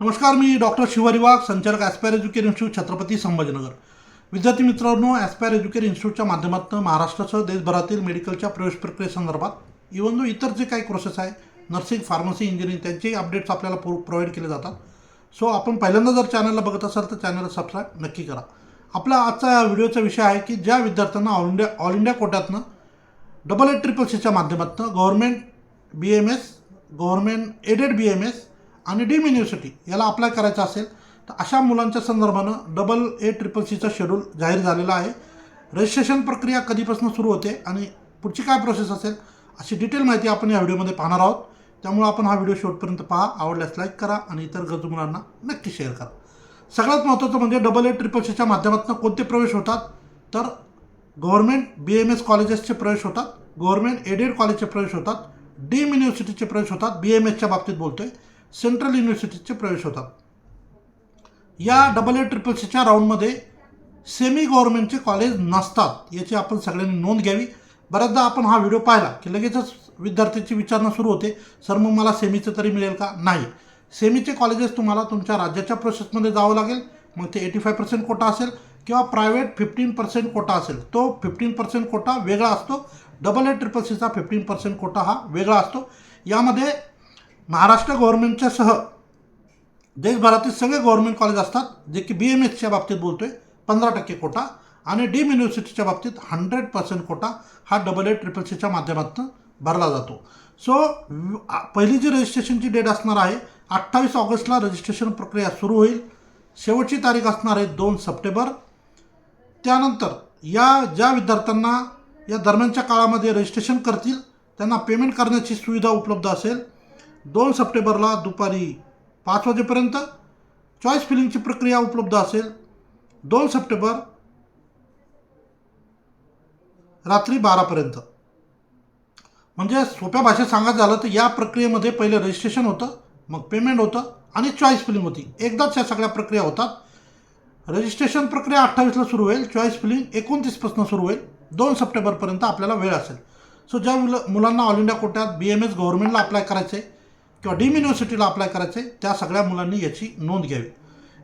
नमस्कार मी डॉक्टर शिवारी वाघ संचालक Aspire education institute Chhatrapati Sambhajinagar. विद्यार्थी मित्रांनो ॲस्पायर एज्युकेशन इन्स्टिट्यूटच्या माध्यमातून महाराष्ट्रासह देशभरातील मेडिकलच्या प्रवेश प्रक्रियेसंदर्भात इवन जो इतर जे काही कोर्सेस आहे नर्सिंग फार्मसी इंजिनिअरिंग त्यांचेही अपडेट्स आपल्याला प्रो प्रोव्हाइड केले जातात. सो आपण पहिल्यांदा जर चॅनलला बघत असाल तर चॅनलला सबस्क्राईब नक्की करा. आपला आजचा या व्हिडिओचा विषय आहे की ज्या विद्यार्थ्यांना ऑल इंडिया ऑल इंडिया कोट्यातनं डबल एड ट्रिपल सीच्या माध्यमातून government B M S government aided B M S आणि डीम युनिव्हर्सिटी याला अप्लाय करायचं असेल तर अशा मुलांच्या संदर्भानं डबल ए ट्रिपल सीचा शेड्यूल जाहीर झालेला आहे. रजिस्ट्रेशन प्रक्रिया कधीपासून सुरू होते आणि पुढची काय प्रोसेस असेल अशी डिटेल माहिती आपण या व्हिडिओमध्ये पाहणार आहोत. त्यामुळे आपण हा व्हिडिओ शेवटपर्यंत पहा. आवडल्यास लाईक करा आणि इतर गरजू मुलांना नक्की शेअर करा. सगळ्यात महत्त्वाचं म्हणजे डबल ए ट्रिपल सीच्या माध्यमातून कोणते प्रवेश होतात? तर गव्हर्मेंट बी एम एस कॉलेजेसचे प्रवेश होतात. गव्हर्मेंट एडेड कॉलेजचे प्रवेश होतात. डीम युनिव्हर्सिटीचे प्रवेश होतात. बी एम एसच्या बाबतीत बोलतो आहे सेंट्रल युनिव्हर्सिटीचे प्रवेश होतात. या डबल ए ट्रिपल सीच्या राऊंडमध्ये सेमी गव्हर्नमेंटचे कॉलेज नसतात याची आपण सगळ्यांनी नोंद घ्यावी. बऱ्याचदा आपण हा व्हिडिओ पाहिला की लगेचच विद्यार्थ्याची विचारणा सुरू होते. सर मग मला सेमीचं तरी मिळेल का? नाही. सेमीचे कॉलेजेस तुम्हाला तुमच्या राज्याच्या प्रोसेसमध्ये जावं लागेल. मग ते एटी फाय पर्सेंट कोटा असेल किंवा प्रायव्हेट फिफ्टीन पर्सेंट कोटा असेल. तो फिफ्टीन पर्सेंट कोटा वेगळा असतो. डबल ए ट्रिपल सीचा फिफ्टीन पर्सेंट कोटा हा वेगळा असतो. यामध्ये महाराष्ट्र गव्हर्नमेंटच्या सह देशभरातील सगळे गव्हर्नमेंट कॉलेज असतात जे की बी एम एसच्या बाबतीत बोलतो आहे पंधरा टक्के कोटा आणि डीम युनिव्हर्सिटीच्या बाबतीत हंड्रेड पर्सेंट कोटा हा डबल ए ट्रिपल सीच्या माध्यमातून भरला जातो. सो पहिली जी रजिस्ट्रेशनची डेट असणार आहे अठ्ठावीस ऑगस्टला रजिस्ट्रेशन प्रक्रिया सुरू होईल. शेवटची तारीख असणार आहे दोन सप्टेंबर. त्यानंतर या ज्या विद्यार्थ्यांना या दरम्यानच्या काळामध्ये रजिस्ट्रेशन करतील त्यांना पेमेंट करण्याची सुविधा उपलब्ध असेल. दोन सप्टेंबरला दुपारी पाच वाजेपर्यंत चॉईस फिलिंगची प्रक्रिया उपलब्ध असेल. दोन सप्टेंबर रात्री बारापर्यंत. म्हणजे सोप्या भाषेत सांगायचं झालं तर या प्रक्रियेमध्ये पहिले रजिस्ट्रेशन होतं मग पेमेंट होतं आणि चॉईस फिलिंग होती. एकदाच या सगळ्या प्रक्रिया होतात. रजिस्ट्रेशन प्रक्रिया अठ्ठावीसला सुरू होईल. चॉईस फिलिंग एकोणतीसपासून सुरू होईल. दोन सप्टेंबरपर्यंत आपल्याला वेळ असेल. सो ज्या मुलं मुलांना ऑल इंडिया कोट्यात बी एम एस गव्हर्नमेंटला अप्लाय करायचं आहे किंवा डीम युनिव्हर्सिटीला अप्लाय करायचं आहे त्या सगळ्या मुलांनी याची नोंद घ्यावी.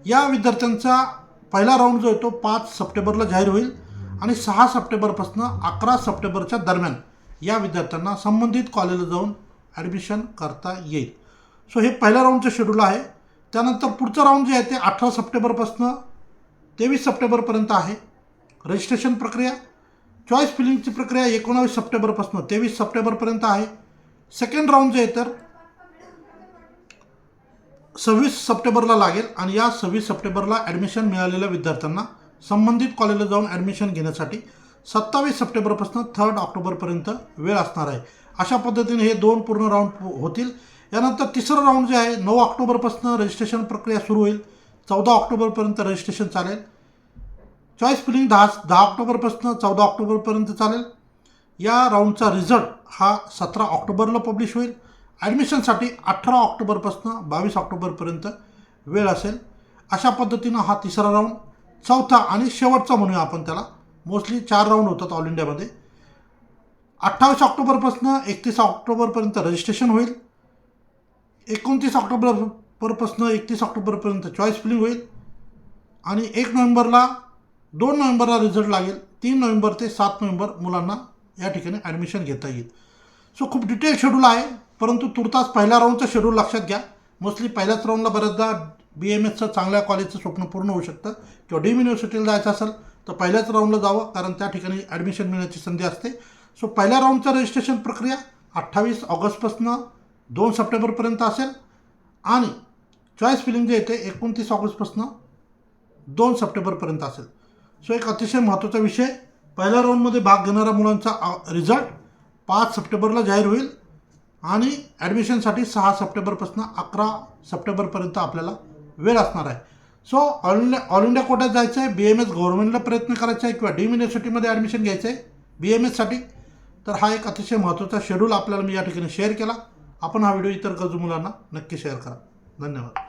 या विद्यार्थ्यांचा पहिला राऊंड जो आहे तो पाच सप्टेंबरला जाहीर होईल आणि सहा सप्टेंबरपासून अकरा सप्टेंबरच्या दरम्यान या विद्यार्थ्यांना संबंधित कॉलेजला जाऊन ॲडमिशन करता येईल. सो हे पहिल्या राऊंडचं शेड्यूल आहे. त्यानंतर पुढचं राऊंड जे आहे ते अठरा सप्टेंबरपासून तेवीस सप्टेंबरपर्यंत आहे. रजिस्ट्रेशन प्रक्रिया. चॉईस फिलिंगची प्रक्रिया एकोणावीस सप्टेंबरपासून तेवीस सप्टेंबरपर्यंत आहे. सेकंड राऊंड जे आहे तर सव्वीस सप्टेंबरला लागेल आणि या सव्वीस सप्टेंबरला ॲडमिशन मिळालेल्या विद्यार्थ्यांना संबंधित कॉलेजला जाऊन ॲडमिशन घेण्यासाठी सत्तावीस सप्टेंबरपासून थर्ड ऑक्टोबरपर्यंत वेळ असणार आहे. अशा पद्धतीने हे दोन पूर्ण राऊंड होतील. यानंतर तिसरं राऊंड जे आहे नऊ ऑक्टोबरपासून रजिस्ट्रेशन प्रक्रिया सुरू होईल. चौदा ऑक्टोबरपर्यंत रजिस्ट्रेशन चालेल. चॉईस फिलिंग दहा दहा ऑक्टोबरपासून चौदा ऑक्टोबरपर्यंत चालेल. या राऊंडचा रिझल्ट हा सतरा ऑक्टोबरला पब्लिश होईल. ॲडमिशनसाठी अठरा ऑक्टोबरपासून बावीस ऑक्टोबरपर्यंत वेळ असेल. अशा पद्धतीनं हा तिसरा राऊंड चौथा आणि शेवटचा म्हणूया आपण त्याला. मोस्टली चार राऊंड होतात ऑल इंडियामध्ये अठ्ठावीस ऑक्टोबरपासून एकतीस ऑक्टोबरपर्यंत रजिस्ट्रेशन होईल. एकोणतीस ऑक्टोबरपासून एकतीस ऑक्टोबरपर्यंत चॉईस फिलिंग होईल. आणि एक नोव्हेंबरला दोन नोव्हेंबरला रिझल्ट लागेल. तीन नोव्हेंबर ते सात नोव्हेंबर मुलांना या ठिकाणी ॲडमिशन घेता येईल. सो खूप डिटेल शेड्यूल आहे. परंतु तुर्तास पहिल्या राऊंडचं शेड्यूल लक्षात घ्या. मोस्टली पहिल्याच राऊंडला बऱ्याचदा बी एम एसचं चांगल्या कॉलेजचं स्वप्न पूर्ण होऊ शकतं. किंवा डीम युनिव्हर्सिटीला जायचं असेल तर पहिल्याच राऊंडला जावं कारण त्या ठिकाणी ॲडमिशन मिळण्याची संधी असते. सो पहिल्या राऊंडचं रजिस्ट्रेशन प्रक्रिया अठ्ठावीस ऑगस्टपासून दोन सप्टेंबरपर्यंत असेल. आणि चॉईस फिलिंग जे येते एकोणतीस ऑगस्टपासून दोन सप्टेंबरपर्यंत असेल. सो एक अतिशय महत्त्वाचा विषय. पहिल्या राऊंडमध्ये भाग घेणाऱ्या मुलांचा रिझल्ट पाच सप्टेंबरला जाहीर होईल आणि ॲडमिशनसाठी सहा सप्टेंबरपासून अकरा सप्टेंबरपर्यंत आपल्याला वेळ असणार आहे. So all India all India कोट्यात जायचं आहे बी एम एस गव्हर्नमेंटला प्रयत्न करायचा आहे किंवा डीम युनिव्हर्सिटीमध्ये ॲडमिशन घ्यायचं आहे बी एम एससाठी तर हा एक अतिशय महत्त्वाचा शेड्यूल आपल्याला मी या ठिकाणी शेअर केला. आपण हा व्हिडिओ इतर गरजू मुलांना नक्की शेअर करा. धन्यवाद.